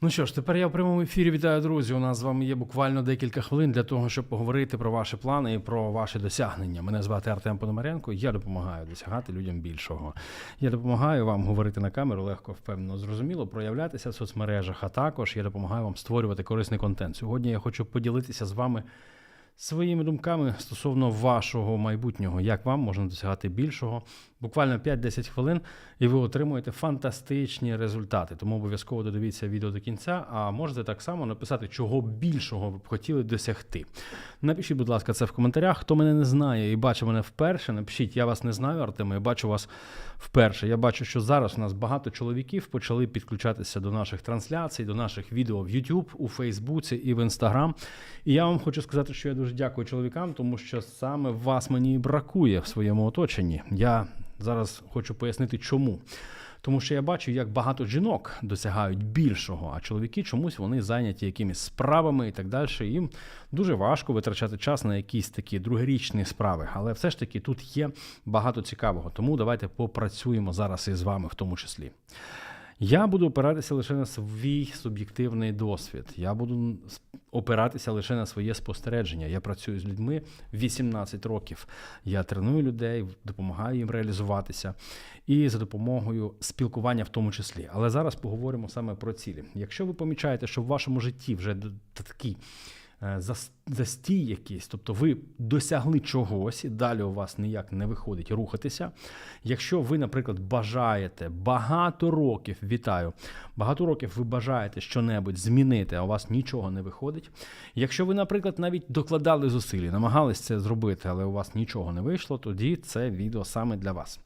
Ну що ж, тепер я в прямому ефірі вітаю, друзі. У нас з вами є буквально декілька хвилин для того, щоб поговорити про ваші плани і про ваші досягнення. Мене звати Артем Пономаренко. Я допомагаю досягати людям більшого. Я допомагаю вам говорити на камеру легко, впевнено, зрозуміло, проявлятися в соцмережах, а також я допомагаю вам створювати корисний контент. Сьогодні я хочу поділитися з вами своїми думками стосовно вашого майбутнього, як вам можна досягати більшого. Буквально 5-10 хвилин, і ви отримуєте фантастичні результати. Тому обов'язково додивіться відео до кінця, а можете так само написати, чого більшого ви б хотіли досягти. Напишіть, будь ласка, це в коментарях. Хто мене не знає і бачить мене вперше, напишіть, я вас не знаю, Артема, я бачу вас вперше. Я бачу, що зараз у нас багато чоловіків почали підключатися до наших трансляцій, до наших відео в YouTube, у Фейсбуці і в Інстаграм. І я вам хочу сказати, що я дуже дякую чоловікам, тому що саме вас мені бракує в своєму оточенні. Я зараз хочу пояснити, чому. Тому що я бачу, як багато жінок досягають більшого, а чоловіки чомусь вони зайняті якимись справами і так далі. Їм дуже важко витрачати час на якісь такі другорічні справи. Але все ж таки тут є багато цікавого. Тому давайте попрацюємо зараз із вами в тому числі. Я буду опиратися лише на свій суб'єктивний досвід. Я буду опиратися лише на своє спостереження. Я працюю з людьми 18 років. Я треную людей, допомагаю їм реалізуватися і за допомогою спілкування в тому числі. Але зараз поговоримо саме про цілі. Якщо ви помічаєте, що в вашому житті вже такий застій якийсь, тобто ви досягли чогось, і далі у вас ніяк не виходить рухатися. Якщо ви, наприклад, бажаєте багато років, вітаю, багато років ви бажаєте щонебудь змінити, а у вас нічого не виходить. Якщо ви, наприклад, навіть докладали зусилля, намагались це зробити, але у вас нічого не вийшло, тоді це відео саме для вас.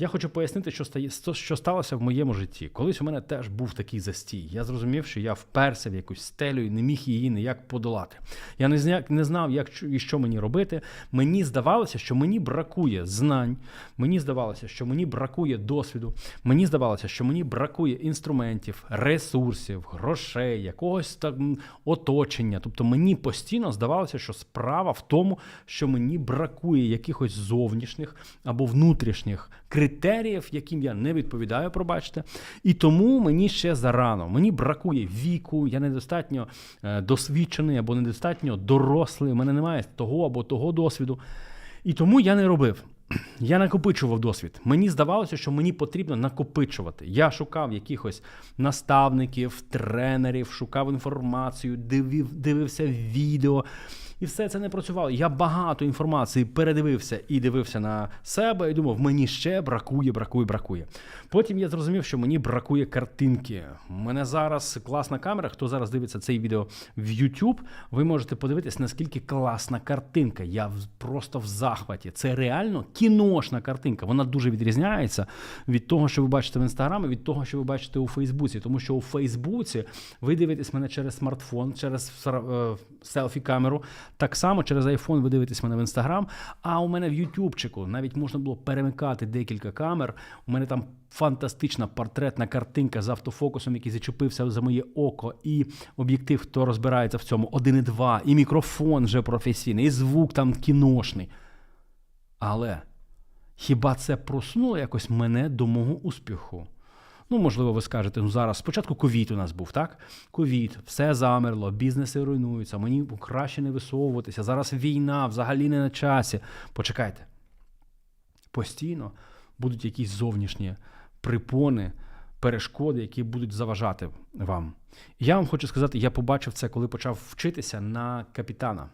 Я хочу пояснити, що стає що сталося в моєму житті. Колись у мене теж був такий застій. Я зрозумів, що я вперся в якусь стелю і не міг її ніяк подолати. Я не знав, не знав, як і що мені робити. Мені здавалося, що мені бракує знань. Мені здавалося, що мені бракує досвіду. Мені здавалося, що мені бракує інструментів, ресурсів, грошей, якогось там оточення. Тобто мені постійно здавалося, що справа в тому, що мені бракує якихось зовнішніх або внутрішніх критеріїв, яким я не відповідаю, пробачте. І тому мені ще зарано. Мені бракує віку, я недостатньо е, досвідчений або недостатньо дорослий. У мене немає того або того досвіду. І тому я не робив. Я накопичував досвід. Мені здавалося, що мені потрібно накопичувати. Я шукав якихось наставників, тренерів, шукав інформацію, дивив, дивився відео. І все це не працювало. Я багато інформації передивився і дивився на себе, і думав, мені ще бракує, бракує, бракує. Потім я зрозумів, що мені бракує картинки. У мене зараз класна камера. Хто зараз дивиться цей відео в YouTube, ви можете подивитись, наскільки класна картинка. Я просто в захваті. Це реально кіношна картинка. Вона дуже відрізняється від того, що ви бачите в інстаграмі, від того, що ви бачите у Фейсбуці. Тому що у Фейсбуці ви дивитесь мене через смартфон, через е, селфі-камеру. Так само через iPhone ви дивитесь мене в Instagram, а у мене в Ютубчику навіть можна було перемикати декілька камер. У мене там фантастична портретна картинка з автофокусом, який зачепився за моє око, і об'єктив, хто розбирається в цьому 1,2, і мікрофон вже професійний, і звук там кіношний. Але хіба це проснуло якось мене до мого успіху? Ну, можливо, ви скажете, ну зараз спочатку ковід у нас був, так? Ковід, все замерло, бізнеси руйнуються, мені краще не висовуватися. Зараз війна, взагалі не на часі. Почекайте. Постійно будуть якісь зовнішні припони, перешкоди, які будуть заважати вам. Я вам хочу сказати, я побачив це, коли почав вчитися на капітана.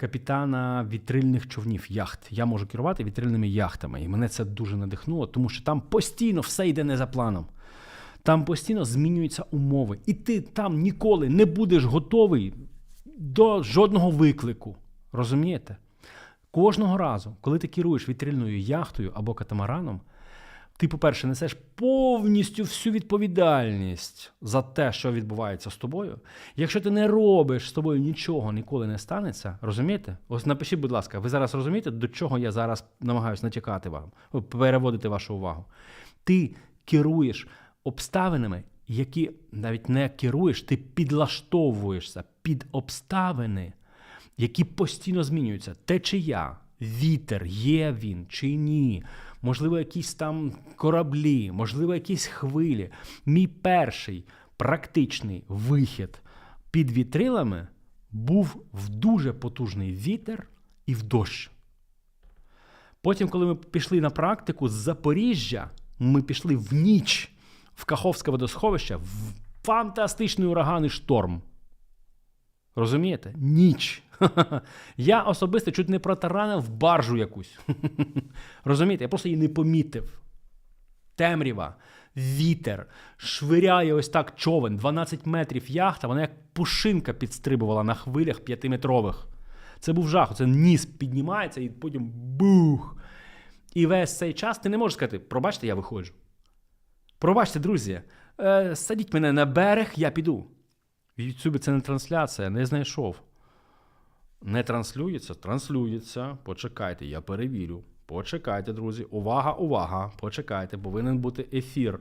Капітана вітрильних човнів яхт. Я можу керувати вітрильними яхтами, і мене це дуже надихнуло, тому що там постійно все йде не за планом. Там постійно змінюються умови, і ти там ніколи не будеш готовий до жодного виклику. Розумієте? Кожного разу, коли ти керуєш вітрильною яхтою або катамараном, ти, по-перше, несеш повністю всю відповідальність за те, що відбувається з тобою. Якщо ти не робиш з тобою нічого, ніколи не станеться, розумієте? Ось напишіть, будь ласка, ви зараз розумієте, до чого я зараз намагаюся натякати вам, переводити вашу увагу. Ти керуєш обставинами, які навіть не керуєш, ти підлаштовуєшся під обставини, які постійно змінюються. Течія, вітер, є він чи ні. Можливо, якісь там кораблі, можливо, якісь хвилі. Мій перший практичний вихід під вітрилами був в дуже потужний вітер і в дощ. Потім, коли ми пішли на практику з Запоріжжя, ми пішли в ніч в Каховське водосховище в фантастичний ураган і шторм. Розумієте? Ніч. Я особисто чуть не протаранив баржу якусь. Розумієте? Я просто її не помітив. Темрява, вітер, швиряє ось так човен, 12 метрів яхта, вона як пушинка підстрибувала на хвилях п'ятиметрових. Це був жах. Це ніс піднімається і потім бух. І весь цей час ти не можеш сказати, пробачте, я виходжу. Пробачте, друзі, е, садіть мене на берег, я піду. В Ютубі це не трансляція, не знайшов. Не транслюється, транслюється. Почекайте, я перевірю. Почекайте, друзі. Увага, увага! Почекайте, повинен бути ефір.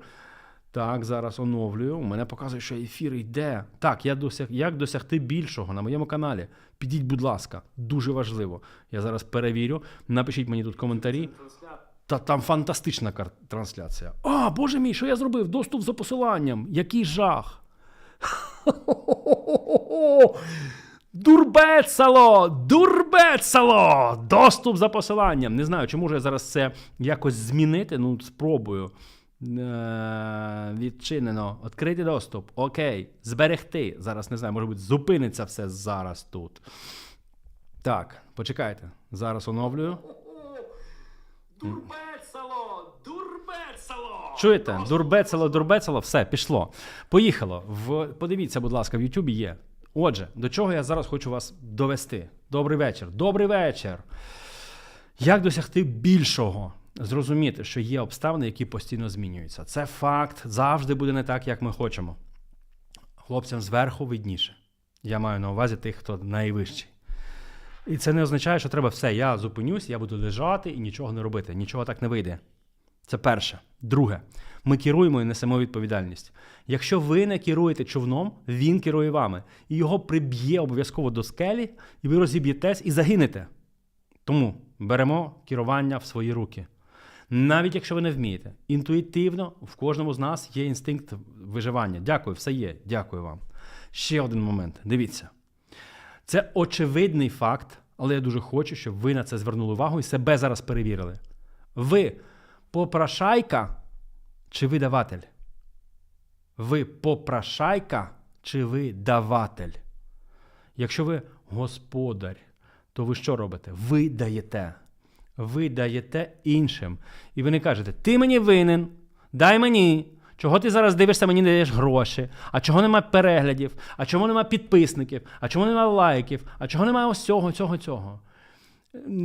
Так, зараз оновлюю. У мене показує, що ефір йде. Так, я досяг... як досягти більшого на моєму каналі. Підіть, будь ласка, дуже важливо. Я зараз перевірю. Напишіть мені тут коментарі. Та там фантастична трансляція. А, боже мій, що я зробив? Доступ за посиланням. Який жах. Дурбецало! Дурбецало! Доступ за посиланням. Не знаю, чи можу я зараз це якось змінити. Ну, спробую. Е, відчинено. Відкритий доступ. Окей. Зберегти. Зараз не знаю, може бути, зупиниться все зараз тут. Так, почекайте. Зараз оновлюю. Дурбецало! Чуєте? Дурбецало, дурбецало, все, пішло. Поїхало. В... Подивіться, будь ласка, в Ютубі є. Отже, до чого я зараз хочу вас довести. Добрий вечір. Добрий вечір. Як досягти більшого? Зрозуміти, що є обставини, які постійно змінюються. Це факт, завжди буде не так, як ми хочемо. Хлопцям зверху видніше. Я маю на увазі тих, хто найвищий. І це не означає, що треба все, я зупинюсь, я буду лежати і нічого не робити. Нічого так не вийде. Це перше. Друге, ми керуємо і несемо відповідальність. Якщо ви не керуєте човном, він керує вами. І його приб'є обов'язково до скелі, і ви розіб'єтесь і загинете. Тому беремо керування в свої руки. Навіть якщо ви не вмієте, інтуїтивно в кожному з нас є інстинкт виживання. Дякую, все є. Дякую вам. Ще один момент. Дивіться. Це очевидний факт, але я дуже хочу, щоб ви на це звернули увагу і себе зараз перевірили. Ви попрошайка чи ви даватель? Ви попрошайка чи ви даватель? Якщо ви господар, то ви що робите? Ви даєте. Ви даєте іншим. І ви не кажете, ти мені винен, дай мені. Чого ти зараз дивишся, мені не даєш гроші? А чого нема переглядів? А чого нема підписників? А чого нема лайків? А чого немає ось цього, цього, цього?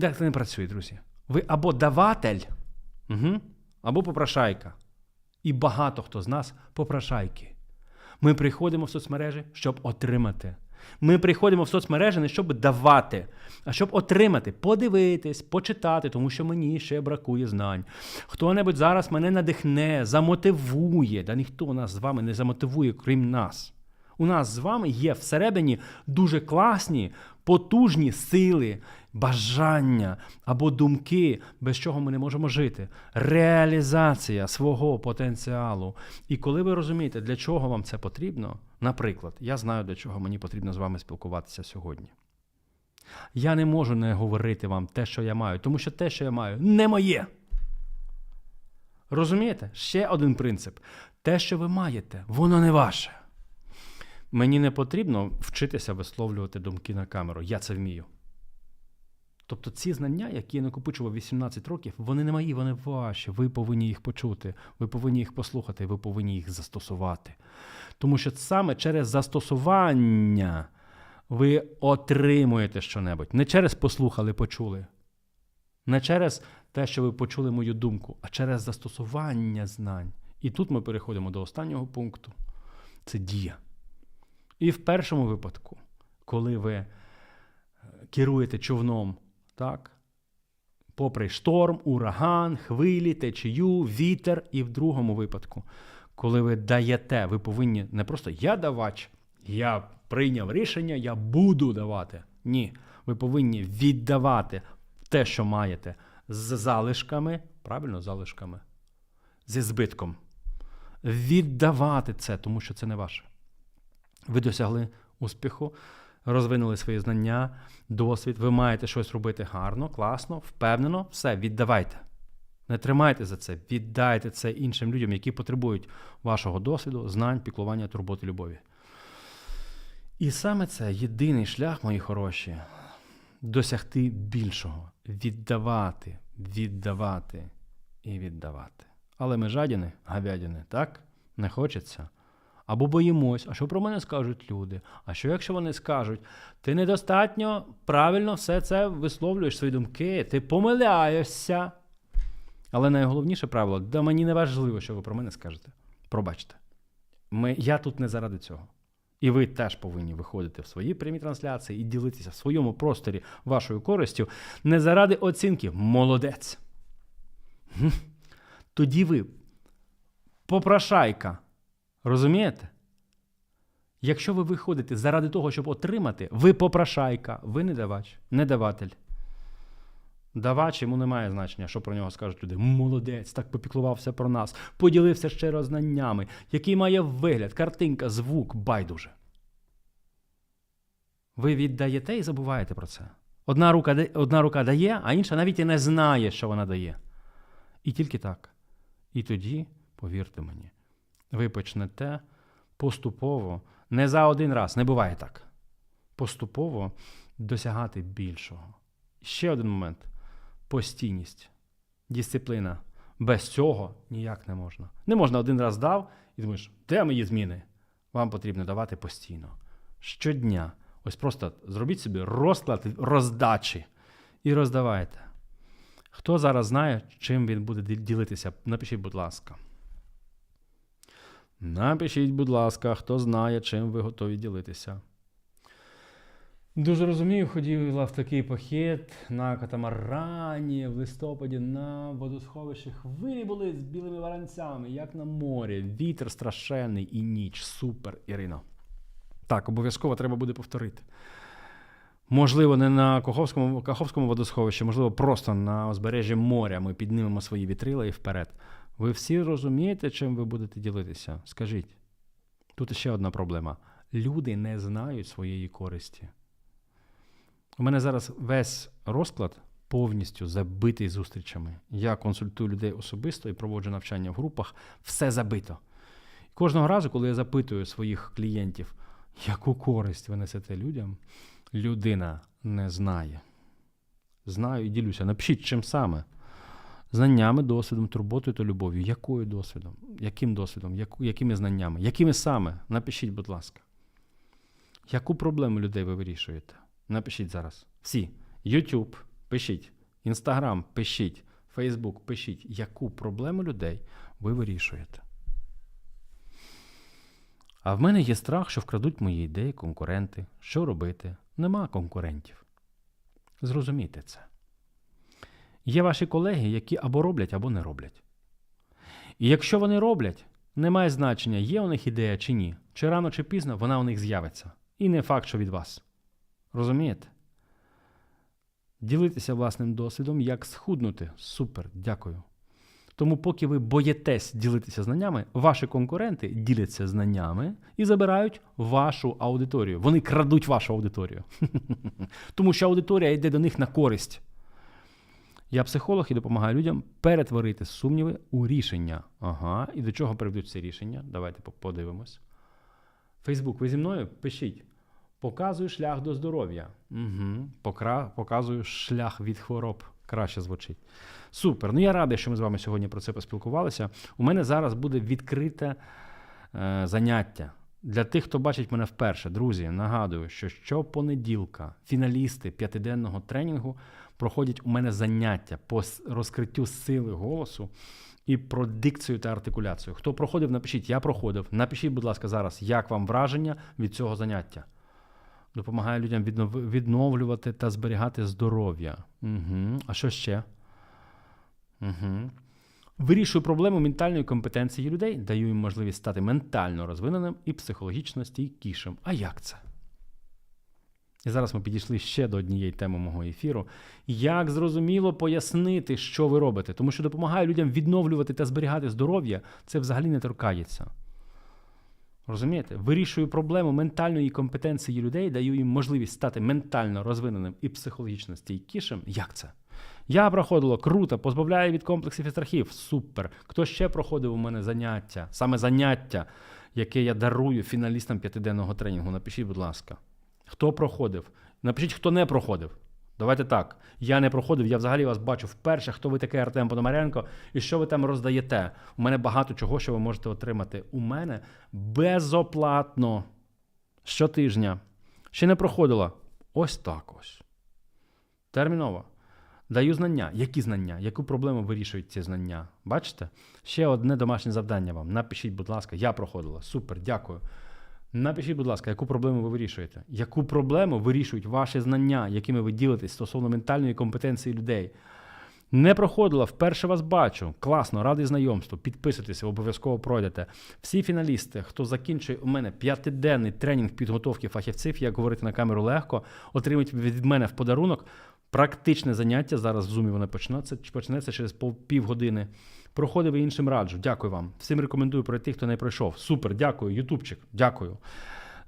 Так це не працює, друзі. Ви або даватель, угу, або попрошайка. І багато хто з нас попрошайки. Ми приходимо в соцмережі, щоб отримати. Ми приходимо в соцмережі не щоб давати, а щоб отримати, подивитись, почитати, тому що мені ще бракує знань. Хто-небудь зараз мене надихне, замотивує. Да ніхто нас з вами не замотивує, крім нас. У нас з вами є всередині дуже класні, потужні сили, бажання або думки, без чого ми не можемо жити. Реалізація свого потенціалу. І коли ви розумієте, для чого вам це потрібно, наприклад, я знаю, для чого мені потрібно з вами спілкуватися сьогодні. Я не можу не говорити вам те, що я маю, тому що те, що я маю, не моє. Розумієте? Ще один принцип: те, що ви маєте, воно не ваше. Мені не потрібно вчитися висловлювати думки на камеру. Я це вмію. Тобто ці знання, які я накопичував 18 років, вони не мої, вони ваші. Ви повинні їх почути, ви повинні їх послухати, ви повинні їх застосувати. Тому що саме через застосування ви отримуєте щонебудь. Не через послухали, почули. Не через те, що ви почули мою думку, а через застосування знань. І тут ми переходимо до останнього пункту це дія. І в першому випадку, коли ви е, керуєте човном, так, попри шторм, ураган, хвилі, течію, вітер, і в другому випадку, коли ви даєте, ви повинні не просто я давач, я прийняв рішення, я буду давати. Ні, ви повинні віддавати те, що маєте, з залишками, правильно, залишками, зі збитком. віддавати це, тому що це не ваше. Ви досягли успіху, розвинули свої знання, досвід, ви маєте щось робити гарно, класно, впевнено, все, віддавайте. Не тримайте за це, віддайте це іншим людям, які потребують вашого досвіду, знань, піклування, турботи, любові. І саме це єдиний шлях, мої хороші, досягти більшого, віддавати, віддавати і віддавати. Але ми жадіни, говядини, так? Не хочеться. Або боїмось, а що про мене скажуть люди? А що якщо вони скажуть, ти недостатньо правильно все це висловлюєш свої думки, ти помиляєшся. Але найголовніше правило, да мені не важливо, що ви про мене скажете. Пробачте. Ми, я тут не заради цього. І ви теж повинні виходити в свої прямі трансляції і ділитися в своєму просторі вашою користю не заради оцінки. Молодець. Тоді ви попрошайка. Розумієте? Якщо ви виходите заради того, щоб отримати, ви попрошайка, ви не давач, не даватель. Давач йому немає значення, що про нього скажуть люди. Молодець, так попіклувався про нас, поділився щиро знаннями, який має вигляд, картинка, звук, байдуже. Ви віддаєте і забуваєте про це. Одна рука, одна рука дає, а інша навіть і не знає, що вона дає. І тільки так. І тоді, повірте мені, ви почнете поступово, не за один раз, не буває так. Поступово досягати більшого. Ще один момент постійність, дисципліна. Без цього ніяк не можна. Не можна один раз дав і думаєш, де мої зміни? Вам потрібно давати постійно. Щодня. Ось просто зробіть собі розклад роздачі і роздавайте. Хто зараз знає, чим він буде ділитися? Напишіть, будь ласка. Напишіть, будь ласка, хто знає, чим ви готові ділитися. Дуже розумію, ходила в такий похід на катамарані в листопаді на водосховищі. Хвилі були з білими варанцями, як на морі. Вітер страшенний і ніч. Супер, Ірино. Так, обов'язково треба буде повторити. Можливо, не на Каховському, Каховському водосховищі, можливо, просто на узбережжі моря ми піднімемо свої вітрила і вперед. Ви всі розумієте, чим ви будете ділитися? Скажіть. Тут ще одна проблема. Люди не знають своєї користі. У мене зараз весь розклад повністю забитий зустрічами. Я консультую людей особисто і проводжу навчання в групах. Все забито. І Кожного разу, коли я запитую своїх клієнтів, яку користь ви несете людям, людина не знає. Знаю і ділюся. Напишіть, чим саме. Знаннями, досвідом, турботою та любов'ю. Якою досвідом? Яким досвідом? Яку, якими знаннями? Якими саме? Напишіть, будь ласка. Яку проблему людей ви вирішуєте? Напишіть зараз. Всі. YouTube, пишіть. Instagram, пишіть. Facebook, пишіть. Яку проблему людей ви вирішуєте? А в мене є страх, що вкрадуть мої ідеї конкуренти. Що робити? Нема конкурентів. Зрозумійте це. Є ваші колеги, які або роблять, або не роблять. І якщо вони роблять, немає значення, є у них ідея чи ні. Чи рано, чи пізно вона у них з'явиться. І не факт, що від вас. Розумієте? Ділитися власним досвідом, як схуднути. Супер, дякую. Тому, поки ви боїтесь ділитися знаннями, ваші конкуренти діляться знаннями і забирають вашу аудиторію. Вони крадуть вашу аудиторію. Тому що аудиторія йде до них на користь. Я психолог і допомагаю людям перетворити сумніви у рішення. Ага, і до чого приведуть ці рішення? Давайте подивимось. Фейсбук, ви зі мною? Пишіть. Показую шлях до здоров'я. Угу. Покра... Показую шлях від хвороб. Краще звучить. Супер. Ну я радий, що ми з вами сьогодні про це поспілкувалися. У мене зараз буде відкрите е, заняття. Для тих, хто бачить мене вперше, друзі, нагадую, що щопонеділка фіналісти п'ятиденного тренінгу проходять у мене заняття по розкриттю сили голосу і про дикцію та артикуляцію. Хто проходив, напишіть, я проходив. Напишіть, будь ласка, зараз, як вам враження від цього заняття. Допомагає людям відновлювати та зберігати здоров'я. Угу. А що ще? Угу. Вирішую проблему ментальної компетенції людей, даю їм можливість стати ментально розвиненим і психологічно стійкішим. А як це? І зараз ми підійшли ще до однієї теми мого ефіру. Як зрозуміло пояснити, що ви робите, тому що допомагає людям відновлювати та зберігати здоров'я, це взагалі не торкається. Розумієте? Вирішую проблему ментальної компетенції людей, даю їм можливість стати ментально розвиненим і психологічно стійкішим. Як це? Я проходила круто, позбавляю від комплексів і страхів. Супер. Хто ще проходив у мене заняття? Саме заняття, яке я дарую фіналістам п'ятиденного тренінгу. Напишіть, будь ласка. Хто проходив? Напишіть, хто не проходив. Давайте так. Я не проходив, я взагалі вас бачу вперше, хто ви такий Артем Пономаренко і що ви там роздаєте. У мене багато чого, що ви можете отримати у мене безоплатно щотижня. Ще не проходила. Ось так ось. Терміново. Даю знання. Які знання? Яку проблему вирішують ці знання? Бачите? Ще одне домашнє завдання вам. Напишіть, будь ласка, я проходила. Супер, дякую. Напишіть, будь ласка, яку проблему ви вирішуєте? Яку проблему вирішують ваші знання, якими ви ділитесь стосовно ментальної компетенції людей? Не проходила, вперше вас бачу. Класно, радий знайомству. Підписуйтесь, обов'язково пройдете. Всі фіналісти, хто закінчує у мене п'ятиденний тренінг підготовки фахівців, як говорити на камеру легко, отримують від мене в подарунок практичне заняття. Зараз в зумі воно почнеться, почнеться через півгодини. Проходив і іншим раджу. Дякую вам. Всім рекомендую пройти, хто не пройшов. Супер, дякую. Ютубчик, дякую.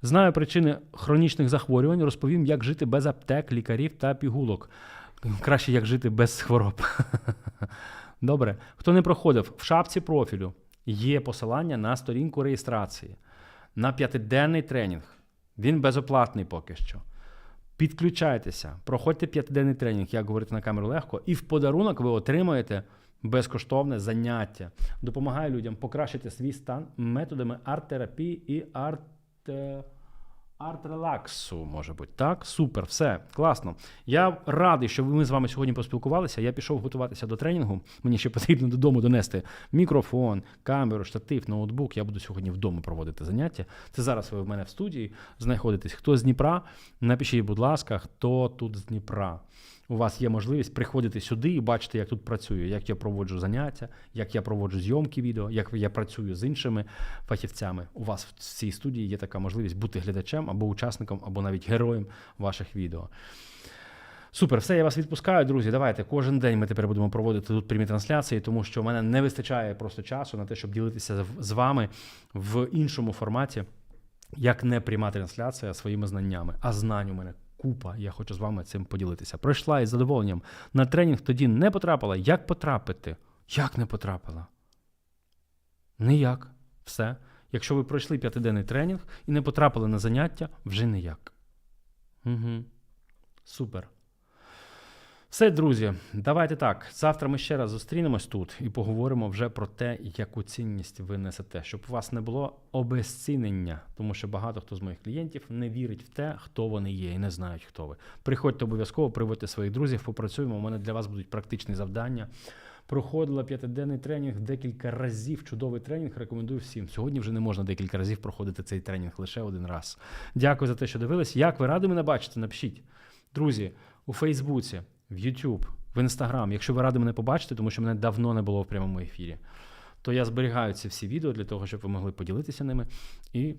Знаю причини хронічних захворювань. Розповім, як жити без аптек, лікарів та пігулок. Краще як жити без хвороб. Добре. Хто не проходив, в шапці профілю є посилання на сторінку реєстрації на п'ятиденний тренінг. Він безоплатний поки що. Підключайтеся, проходьте п'ятиденний тренінг, як говорити на камеру легко, і в подарунок ви отримаєте безкоштовне заняття. Допомагає людям покращити свій стан методами арт-терапії і арт. Е, Арт-релаксу, може бути. Так, супер, все, класно. Я радий, що ми з вами сьогодні поспілкувалися. Я пішов готуватися до тренінгу. Мені ще потрібно додому донести мікрофон, камеру, штатив, ноутбук. Я буду сьогодні вдома проводити заняття. Це зараз ви в мене в студії знаходитесь. Хто з Дніпра? Напишіть, будь ласка, хто тут з Дніпра. У вас є можливість приходити сюди і бачити, як тут працюю, як я проводжу заняття, як я проводжу зйомки відео, як я працюю з іншими фахівцями. У вас в цій студії є така можливість бути глядачем або учасником, або навіть героєм ваших відео. Супер, все, я вас відпускаю, друзі. Давайте кожен день ми тепер будемо проводити тут прямі трансляції, тому що в мене не вистачає просто часу на те, щоб ділитися з- вами в іншому форматі, як не пряма трансляція своїми знаннями. А знань у мене купа. Я хочу з вами цим поділитися. Пройшла із задоволенням. На тренінг тоді не потрапила. Як потрапити? Як не потрапила? Ніяк. Все. Якщо ви пройшли п'ятиденний тренінг і не потрапили на заняття, вже ніяк. Угу. Супер. Все, друзі, давайте так. Завтра ми ще раз зустрінемось тут і поговоримо вже про те, яку цінність ви несете, щоб у вас не було обезцінення, тому що багато хто з моїх клієнтів не вірить в те, хто вони є, і не знають, хто ви. Приходьте обов'язково, приводьте своїх друзів, попрацюємо. У мене для вас будуть практичні завдання. Проходила п'ятиденний тренінг декілька разів. Чудовий тренінг. Рекомендую всім. Сьогодні вже не можна декілька разів проходити цей тренінг лише один раз. Дякую за те, що дивились. Як ви раді мене бачите? Напишіть. Друзі, у Фейсбуці, в YouTube, в Instagram. Якщо ви раді мене побачити, тому що мене давно не було в прямому ефірі, то я зберігаю ці всі відео для того, щоб ви могли поділитися ними і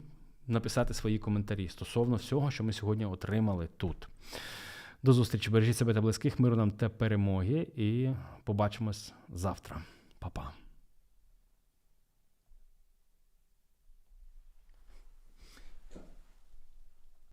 написати свої коментарі стосовно всього, що ми сьогодні отримали тут. До зустрічі, бережіть себе та близьких, миру нам та перемоги, і побачимось завтра. Па-па.